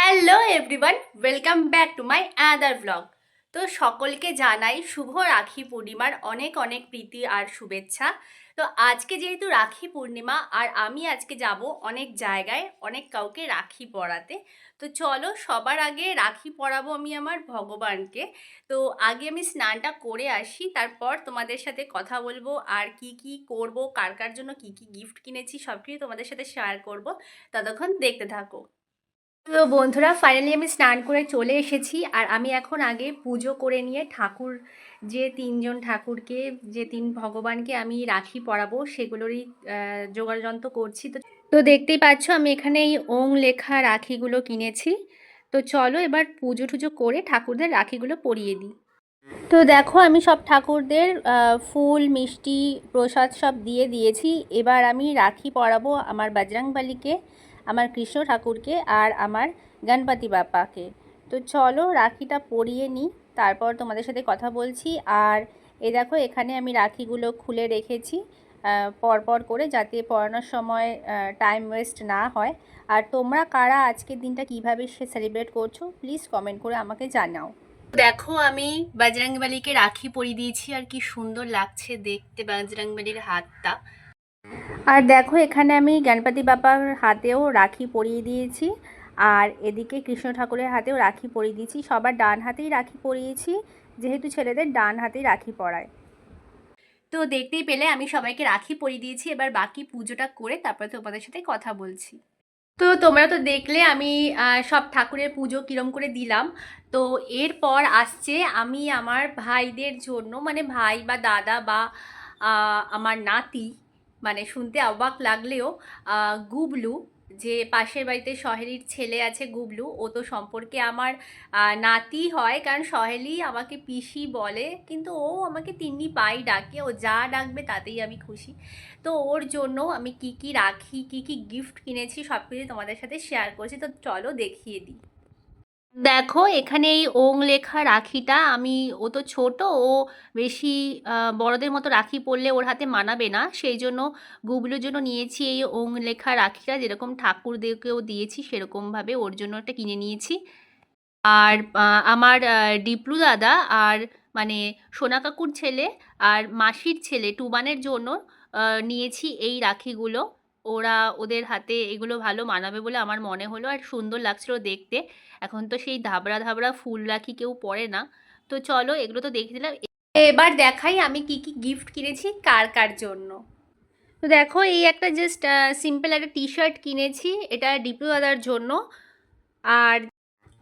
Hello everyone welcome back to my other blog তো সকলকে জানাই শুভ রাখি পূর্ণিমার অনেক অনেক প্রীতি আর শুভেচ্ছা। তো আজকে যেহেতু রাখি পূর্ণিমা, আর আমি আজকে যাব অনেক জায়গায়, অনেক কাউকে রাখি পরাতে। তো চলো, সবার আগে রাখি পরাবো আমি আমার ভগবানকে। তো আগে আমি স্নানটা করে আসি, তারপর তোমাদের সাথে কথা বলব, আর কি কি করব, কার কার জন্য কি কি গিফট কিনেছি সব কিছু তোমাদের সাথে শেয়ার করব। ততক্ষণ দেখতে থাকো। তো বন্ধুরা ফাইনালি আমি স্নান করে চলে এসেছি। আর আমি এখন আগে পুজো করে নিয়ে ঠাকুর, যে তিনজন ঠাকুরকে, যে তিন ভগবানকে আমি রাখি পরাবো, সেগুলোরই যোগাযন্ত্র করছি। তো তো দেখতেই পাচ্ছ, আমি এখানে এই ওং লেখা রাখিগুলো কিনেছি। তো চলো এবার পুজো টুজো করে ঠাকুরদের রাখিগুলো পরিয়ে দিই। তো দেখো, আমি সব ঠাকুরদের ফুল, মিষ্টি, প্রসাদ সব দিয়ে দিয়েছি। এবার আমি রাখি পরাবো আমার বজরংবলীকে। আমার কৃষ্ণ ঠাকুরকে আর আমার গণপতি বাপ্পাকে। তো চলো রাখিটা পরিয়ে নিই তারপর তোমাদের সাথে কথা বলছি। আর এ দেখো, এখানে আমি রাখিগুলো খুলে রেখেছি পরপর করে যাতে পরানোর সময় টাইম ওয়েস্ট না হয়। আর তোমরা কারা আজকের দিনটা কীভাবে সে সেলিব্রেট করছ প্লিজ কমেন্ট করে আমাকে জানাও। দেখো, আমি বজরংবলীকে রাখি পরিয়ে দিয়েছি, আর কি সুন্দর লাগছে দেখতে বজরংবলীর হাতটা। আর দেখো, এখানে আমি গণপতি বাবার হাতেও রাখি পরিয়ে দিয়েছি। আর এদিকে কৃষ্ণ ঠাকুরের হাতেও রাখি পরিয়ে দিয়েছি। সবার ডান হাতেই রাখি পরিয়েছি, যেহেতু ছেলেদের ডান হাতেই রাখি পরায়। তো দেখতেই পেলে, আমি সবাইকে রাখি পরিয়ে দিয়েছি। এবার বাকি পুজোটা করে তারপরে তোমাদের সাথে কথা বলছি। তো তোমরা তো দেখলে, আমি সব ঠাকুরের পুজো কিরম করে দিলাম। তো এরপর আসছে আমি আমার ভাইদের জন্য মানে ভাই বা দাদা বা আমার নাতি মানে শুনতে অবাক লাগলেও গুবলু, যে পাশের বাড়িতে সহেলির ছেলে আছে গুবলু, ও তো সম্পর্কে আমার নাতি হয়, কারণ সহেলি আমাকে পিসি বলে, কিন্তু ও আমাকে তিন্নি পাই ডাকে, ও যা ডাকবে তাতেই আমি খুশি। তো ওর জন্য আমি কি কি রাখি, কি কি গিফট কিনেছি সব কিছু তোমাদের সাথে শেয়ার করছি, তো চলো দেখিয়ে দিই। দেখো, এখানে এই ওং লেখা রাখিটা আমি, ও তো ছোট, ও বেশি বড়দের মতো রাখি পরলে ওর হাতে মানাবে না। সেই জন্য গুবলুর জন্য নিয়েছি এই ওং লেখা রাখিটা, যেরকম ঠাকুরদেরকেও দিয়েছি সেরকমভাবে ওর জন্য একটা কিনে নিয়েছি। আর আমার ডিপলু দাদা আর মানে সোনা কাকুর ছেলে আর মাসির ছেলে টুবানের জন্য নিয়েছি এই রাখিগুলো। ওরা ওদের হাতে এগুলো ভালো মানাবে বলে আমার মনে হলো আর সুন্দর লাগছিল দেখতে। এখন তো সেই ধাবড়া ধাবড়া ফুল রাখি কেউ পরে না। তো চলো এগুলো তো দেখে দিলাম। এবার দেখাই আমি কি কি গিফট কিনেছি, কার কার জন্য। তো দেখো এই একটা জাস্ট সিম্পল একটা টি শার্ট কিনেছি, এটা ডিপু দাদার জন্য। আর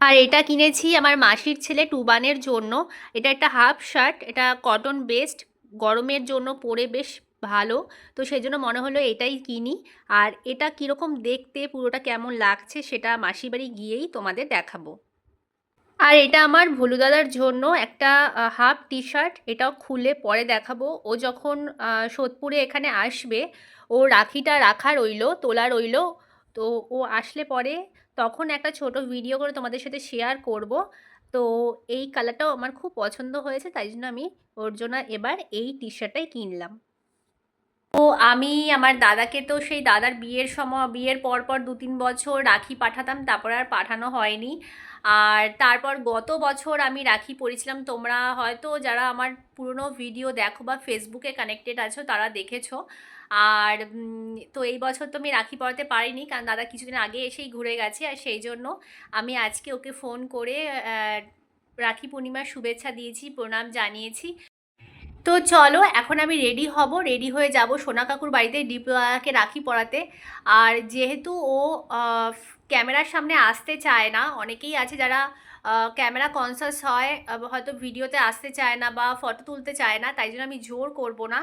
আর এটা কিনেছি আমার মাসির ছেলে টুবানের জন্য। এটা একটা হাফ শার্ট এটা কটন বেস্ট গরমের জন্য পরে বেশ ভালো। তো সেই জন্য মনে হলো এটাই কিনি। আর এটা কীরকম দেখতে, পুরোটা কেমন লাগছে সেটা মাসির বাড়ি গিয়েই তোমাদের দেখাবো। আর এটা আমার ভোলু দাদার জন্য একটা হাফ টি শার্ট এটাও খুলে পরে দেখাবো। ও যখন সোদপুরে এখানে আসবে, ও রাখিটা রাখা রইল, তোলা রইল। তো ও আসলে পরে তখন একটা ছোট ভিডিও করে তোমাদের সাথে শেয়ার করব। তো এই কালারটাও আমার খুব পছন্দ হয়েছে, তাই জন্য আমি ওর জন্য এবার এই টি শার্টটাই কিনলাম। তো আমি আমার দাদাকে তো সেই দাদার বিয়ের সময়, বিয়ের পর পর দু তিন বছর রাখি পাঠাতাম, তারপর আর পাঠানো হয়নি। আর তারপর গত বছর আমি রাখি পড়েছিলাম, তোমরা হয়তো যারা আমার পুরনো ভিডিও দেখো বা ফেসবুকে কানেক্টেড আছো, তারা দেখেছ। আর তো এই বছর তো আমি রাখি পড়াতে পারিনি, কারণ দাদা কিছুদিন আগে এসেই ঘুরে গেছে, আর সেই জন্য আমি আজকে ওকে ফোন করে রাখি পূর্ণিমার শুভেচ্ছা দিয়েছি, প্রণাম জানিয়েছি। তো চলো, এখন আমি রেডি হব রেডি হয়ে যাব সোনা কাকুর বাড়িতে দীপকে রাখি পরাতে আর যেহেতু ও ক্যামেরার সামনে আসতে চায় না, অনেকেই আছে যারা ক্যামেরা কনসাস হয় হয়তো ভিডিওতে আসতে চায় না বা ফটো তুলতে চায় না, তাই জন্য আমি জোর করব না।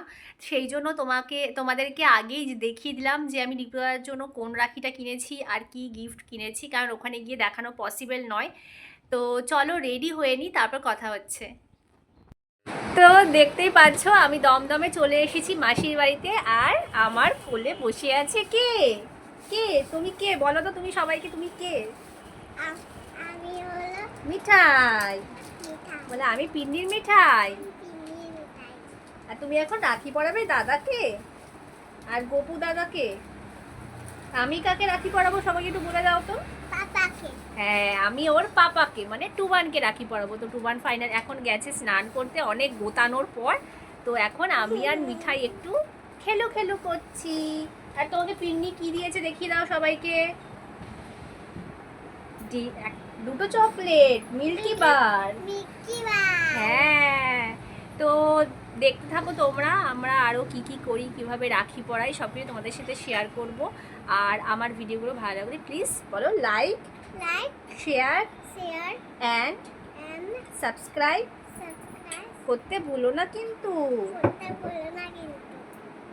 সেই জন্য তোমাকে, তোমাদেরকে আগেই দেখিয়ে দিলাম যে আমি দীপার জন্য কোন রাখিটা কিনেছি আর কি গিফট কিনেছি, কারণ ওখানে গিয়ে দেখানো পসিবল নয়। তো চলো রেডি হয়ে নিই তারপর কথা হচ্ছে। তো দেখতেই পাচ্ছ আমি দমদমে চলে এসেছি মাসির বাড়িতে আর আমার কোলে বসে আছে কে? কে? তুমি কে? বলো তো তুমি সবাইকে তুমি কে? আমি হলো মিঠাই। বলে আমি পিন্নির মিঠাই। আর তুমি এখন রাখি পরাবে দাদাকে? আর গোপু দাদাকে? আমি কাকে রাখি পরাবো সবাইকে একটু বলে দাও তো। হ্যাঁ আমি ওর পাপাকে মানে টুবানকে রাখি পরাবো তো টুবান ফাইনাল এখন গেছে স্নান করতে অনেক গোতানোর পর। তো এখন আমি আর মিঠাই একটু খেলো খেলো করছি। আর তোমাকে পিন্নি কি দিয়েছে দেখিয়ে দাও সবাইকে। দুটো চকলেট মিল্কি বার। মিকি বাস হ্যাঁ তো দেখতে থাকো তোমরা আমরা আরও কি কি করি কীভাবে রাখি পড়াই সব কিছু তোমাদের সাথে শেয়ার করব। আর আমার ভিডিওগুলো ভালো লাগলে প্লিজ বলো like like share share and and subscribe করতে ভুলো না কিন্তু।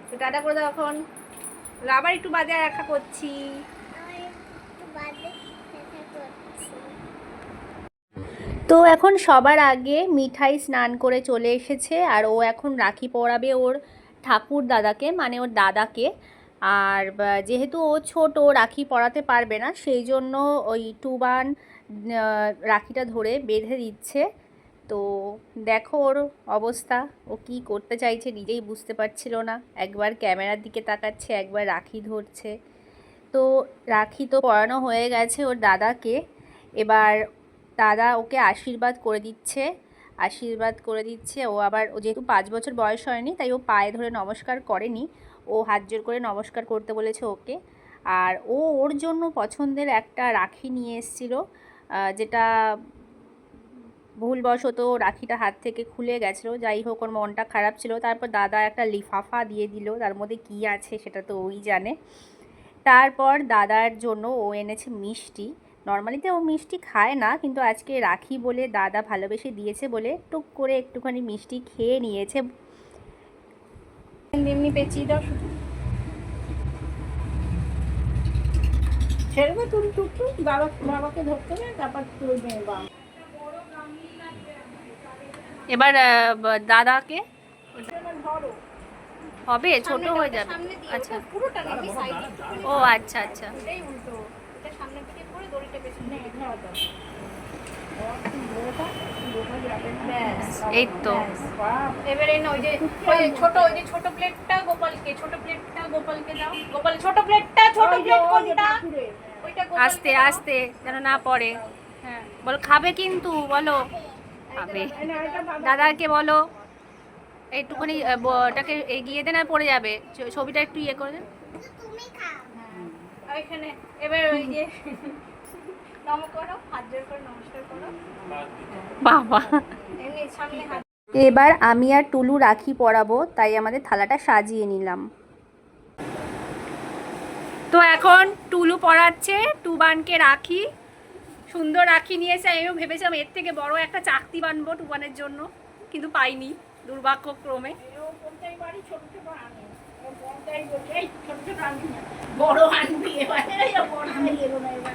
তো টাটা করে দাও এখন। আবার একটু বাদে দেখা করছি। তো এখন সবার আগে মিঠাই স্নান করে চলে এসেছে আর ও এখন রাখি পরাবে ওর ঠাকুর দাদাকে মানে ওর দাদাকে। আর যেহেতু ও ছোট রাখি পরাতে পারবে না, সেই জন্য ওই টুবান রাখিটা ধরে বেঁধে দিচ্ছে। তো দেখো ওর অবস্থা, ও কি করতে চাইছে নিজেই বুঝতে পারছিল না। একবার ক্যামেরার দিকে তাকাচ্ছে, একবার রাখি ধরছে। তো রাখি তো পড়ানো হয়ে গেছে ওর দাদাকে। এবার দাদা ওকে আশীর্বাদ করে দিচ্ছে, আশীর্বাদ করে দিচ্ছে। ও আবার, ও যেহেতু পাঁচ বছর বয়স হয়নি, তাই ও পায়ে ধরে নমস্কার করেনি। ও হাত জোর করে নমস্কার করতে বলেছে ওকে। আর ও ওর জন্য পছন্দের একটা রাখি নিয়ে এসেছিল যেটা ভুলবশত রাখিটা হাত থেকে খুলে গেছিল। যাই হোক, ওর মনটা খারাপ ছিল। তারপর দাদা একটা লিফাফা দিয়ে দিল, তার মধ্যে কী আছে সেটা তো ওই জানে। তারপর দাদার জন্য ও এনেছে মিষ্টি। নর্মালিতে ও মিষ্টি খায় না, কিন্তু আজকে রাখি বলে দাদা ভালোবেসে দিয়েছে বলে টুক করে একটুখানি মিষ্টি খেয়ে নিয়েছে। এমনি পেঁচিয়ে দাও শুধু। ছেড়ে তুমি টুকটুক বাবা বাবাকে ধরতে হবে তারপর তুলবে বাবা। এবার দাদাকে? হবে? ছোট হয়ে যাবে। আচ্ছা। ও আচ্ছা আচ্ছা। দিকে করে দড়িটা পেছনে এই তো। এবারে না ওই যে ওই যে ছোট ওই যে ছোট প্লেটটা গোপালকে ছোট প্লেটটা গোপালকে দাও। গোপাল ছোট প্লেটটা ছোট প্লেট কোনটা? ওইটা আস্তে আস্তে যেন না পড়ে। হ্যাঁ। বল খাবে কিন্তু বলো। খাবে। দাদাকে বলো। একটুখানি ওটাকে এগিয়ে দেন আর পড়ে যাবে। ছবিটা একটু ইয়ে করে দেন। তুমি খাও ওইখানে এবার ওই যে নম করো হাত জোর করে নমস্কার করো। বাবা। এমনি সামনে হাত এবার আমি আর টুলু রাখি পরাবো তাই আমাদের থালাটা সাজিয়ে নিলাম। তো এখন টুলু পড়াচ্ছে টুবানকে রাখি। সুন্দর রাখি নিয়েছে আমিও ভেবেছিলাম এর থেকে বড় একটা চাকতি বানবো টুবানের জন্য কিন্তু পাইনি দুর্ভাগ্যক্রমে। বাড়ি আনবি না বড় আনবি এবার। বড় আনবি এলো না এবার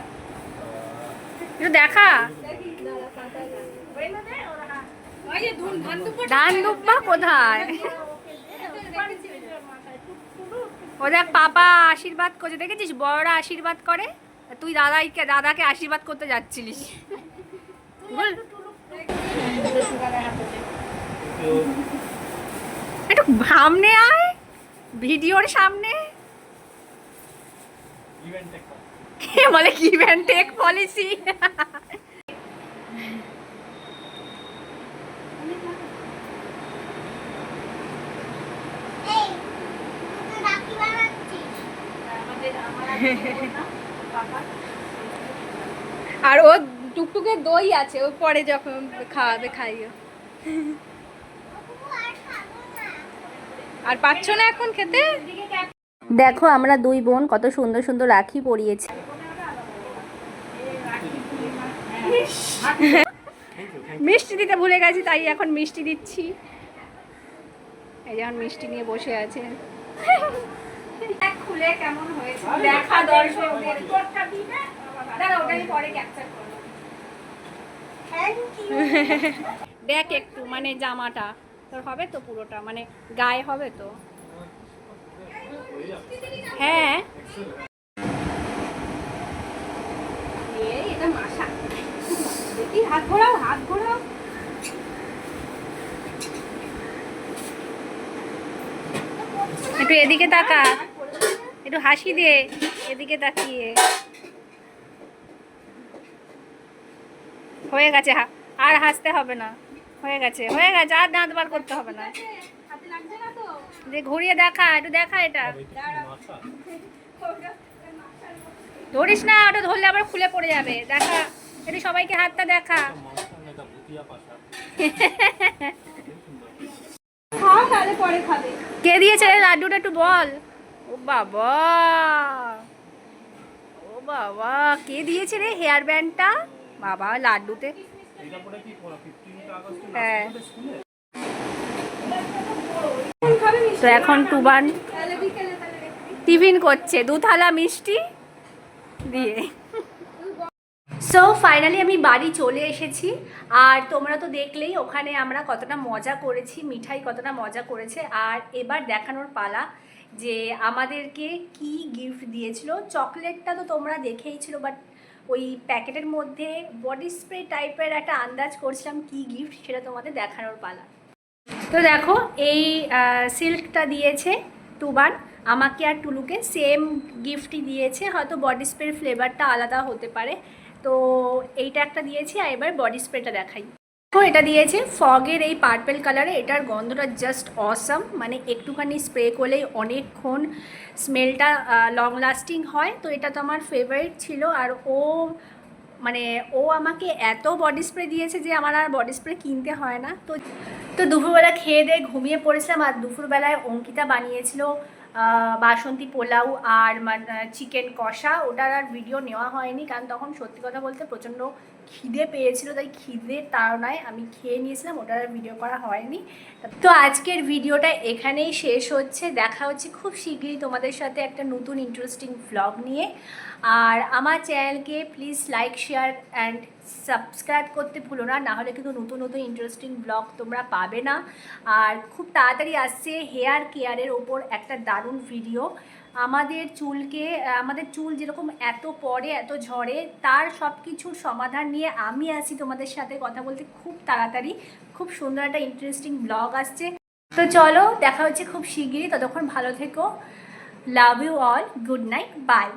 একটু দেখা। ধুন কোথায়? ও দেখ, পাপা আশীর্বাদ করছে। দেখেছিস? বড়রা আশীর্বাদ করে। তুই দাদাইকে, দাদাকে আশীর্বাদ করতে যাচ্ছিলিস। একটু সামনে আয়। ভিডিওর সামনে। বলে গিভ টেক পলিসি আর ও টুকটুকে দই আছে, ও পরে যখন খাওয়াবে, খাইও। আর পাচ্ছ না এখন খেতে? দেখো, আমরা দুই বোন কত সুন্দর সুন্দর রাখি পরিয়েছি। মিষ্টি দিতে ভুলে গেছি তাই এখন মিষ্টি দিচ্ছি। এই যখন মিষ্টি নিয়ে বসে আছে। খুলে কেমন হয়েছে? দেখা দর্শকদের দাঁড়া ওটা পরে ক্যাপচার করব। দেখ একটু মানে জামাটা। তোর হবে তো পুরোটা? মানে গায়ে হবে তো? হ্যাঁ এই, এটা মাশা দেখি হাত ঘোরাও হাত ঘোরাও। একটু এদিকে তাকা, একটু হাসি দে, এদিকে তাকিয়ে। হয়ে গেছে আর হাসতে হবে না। হয়ে গেছে হয়ে গেছে, আর দাঁত বার করতে হবে না। যে ঘুরিয়ে দেখা, একটু দেখা এটা। ধরিস না, ওটা ধরলে আবার খুলে পড়ে যাবে, দেখা। একটু সবাইকে হাতটা দেখা। কে দিয়েছে লাড্ডুটা একটু বল? ও বাবা। ও বাবা কে দিয়েছে রে হেয়ার ব্যান্ডটা? বাবা লাড্ডুতে। হ্যাঁ। তো এখন টুবান টিফিন করছে। দু থালা মিষ্টি দিয়ে। সো ফাইনালি আমি বাড়ি চলে এসেছি। আর তোমরা তো দেখলেই ওখানে আমরা কতটা মজা করেছি, মিঠাই কতটা মজা করেছে। আর এবার দেখানোর পালা যে আমাদেরকে কি গিফট দিয়েছিল। চকলেটটা তো তোমরা দেখেইছিল বাট ওই প্যাকেটের মধ্যে বডি স্প্রে টাইপের একটা আন্দাজ করছিলাম কি গিফট সেটা তোমাদের দেখানোর পালা। তো দেখো, এই সিল্কটা দিয়েছে টুবান আমাকে আর টুলুকে সেম গিফটই দিয়েছে। হয়তো বডি স্প্রের ফ্লেভারটা আলাদা হতে পারে। তো এইটা একটা দিয়েছি, আর এবার বডি স্প্রেটা দেখাই। তো এটা দিয়েছে ফগের এই পার্পেল কালারে এটার গন্ধটা জাস্ট অসাম মানে একটুখানি স্প্রে করলেই অনেকক্ষণ স্মেলটা লং লাস্টিং হয়। তো এটা তো আমার ফেভারিট ছিল, আর ও মানে ও আমাকে এত বডি স্প্রে দিয়েছে যে আমার আর বডি স্প্রে কিনতে হয় না। তো তো দুপুরবেলা খেয়ে দিয়ে ঘুমিয়ে পড়েছিলাম, আর দুপুরবেলায় অঙ্কিতা বানিয়েছিল বাসন্তী পোলাও আর চিকেন কষা, ওটার আর ভিডিও নেওয়া হয়নি, কারণ তখন সত্যি কথা বলতে প্রচণ্ড খিদে পেয়েছিল, তাই খিদে তাড়নায় আমি খেয়ে নিয়েছিলাম, ওটার আর ভিডিও করা হয়নি। তো আজকের ভিডিওটা এখানেই শেষ হচ্ছে, দেখা হচ্ছে খুব শীঘ্রই তোমাদের সাথে একটা নতুন ইন্টারেস্টিং ভ্লগ নিয়ে। আর আমার চ্যানেলকে please like share and subscribe করতে ভুলো না নাহলে কিন্তু নতুন নতুন ইন্টারেস্টিং ব্লগ তোমরা পাবে না। আর খুব তাড়াতাড়ি আসছে হেয়ার কেয়ারের ওপর একটা দারুণ ভিডিও আমাদের চুলকে, আমাদের চুল যেরকম এত পড়ে এত ঝরে, তার সব কিছুর সমাধান নিয়ে আমি আসি তোমাদের সাথে কথা বলতে খুব তাড়াতাড়ি। খুব সুন্দর একটা ইন্টারেস্টিং ব্লগ আসছে। তো চলো, দেখা হচ্ছে খুব শিগগিরই। ততক্ষণ ভালো থেকো। Love you all good night bye